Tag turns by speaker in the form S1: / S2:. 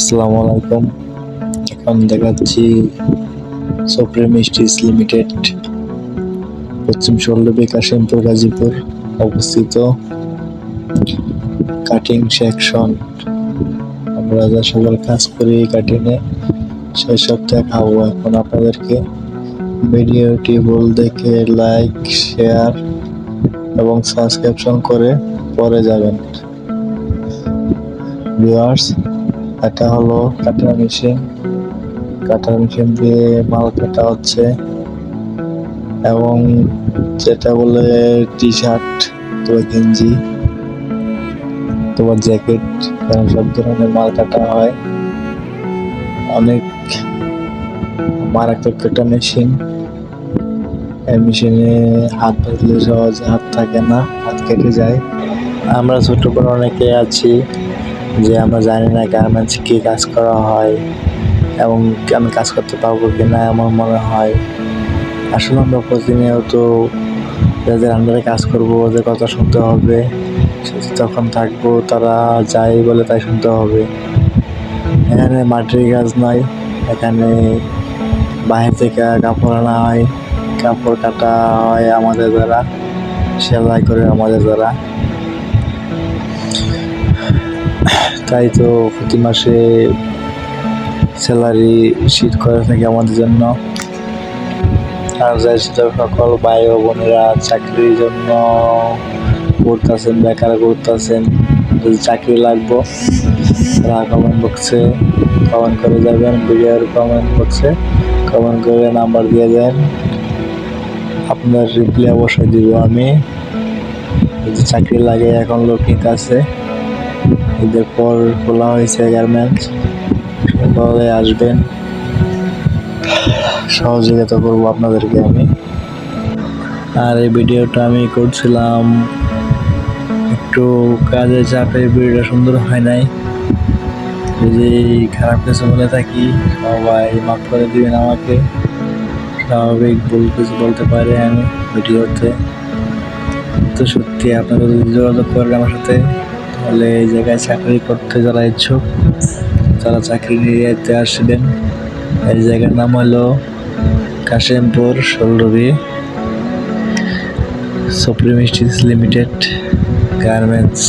S1: আসসালামু আলাইকুম। এখন দেখাচ্ছি সুপ্রিম স্টিচ লিমিটেড পশ্চিম সল্লবী কাশিমপুর গাজীপুর অবস্থিত। কাটিং সেকশন আমরা যা সকল কাজ করি কাটিংয়ে সেই সব দেখাবো এখন আপনাদেরকে। ভিডিওটি ভুল দেখে লাইক শেয়ার এবং সাবস্ক্রিপশন করে পরে যাবেন। ভিউয়ার্স এটা হলো কাটার মেশিন কাটার মেশিন দিয়ে মাল কাটা হচ্ছে। এবং যেটা বলে টি শার্ট তোমার গেঞ্জি, তোমার জ্যাকেট, এরকম সব ধরনের মাল কাটা হয়। অনেক মারাত্মক একটা মেশিন। এই মেশিনে হাত বাঁধলে সহজে হাত থাকে না, হাত কেটে যায়। আমরা ছোট করে অনেকে আছি। যে আমরা জানি না গার্মেন্টস কি কাজ করা হয় এবং আমি কাজ করতে পারব কি না আমার মনে হয়। আসলে আমরা প্রতিনিয়ত যাদের আন্ডারে কাজ করব, ওদের কথা শুনতে হবে তখন থাকব তারা যাই বলে তাই শুনতে হবে। এখানে মাটির কাজ নয় এখানে বাইরে থেকে কাপড় আনা হয়, কাপড় কাটা হয় আমাদের দ্বারা, সেলাই করে আমাদের দ্বারা। তাই তো প্রতি মাসে স্যালারি শীত করে থাকে আমাদের জন্য। আর যাই সকল ভাই ও বোনেরা চাকরির জন্য করতেছেন বেকার করতেছেন যদি চাকরি লাগবো, তারা কমেন্ট বক্সে কমেন্ট করে যাবেন ভিডিওর কমেন্ট বক্সে কমেন্ট করে নাম্বার দিয়ে দেন। আপনার রিপ্লাই অবশ্যই দিব আমি। যদি চাকরি লাগে, এখন লোক নিতে আছে। ঈদের পর খোলা হয়েছে গার্মেন্টস সকলে আসবেন। সহযোগিতা করব আপনাদেরকে আমি। আর এই ভিডিওটা আমি করছিলাম একটু কাজের চাপে ভিডিওটা সুন্দর হয় নাই। যদি খারাপ কিছু বলে থাকি, সবাই মাফ করে দিবেন আমাকে। স্বাভাবিক ভুল কিছু বলতে পারে আমি ভিডিওতে। তো সত্যি আপনারা যদি যোগাযোগ করেন আমার সাথে তাহলে এই জায়গায় চাকরি করতে যারা ইচ্ছুক, তারা চাকরি নিয়ে আসবেন। এই জায়গার নাম হলো কাশিমপুর ষোলরবি সুপ্রিম ইন্ডাস্ট্রিজ লিমিটেড গার্মেন্টস।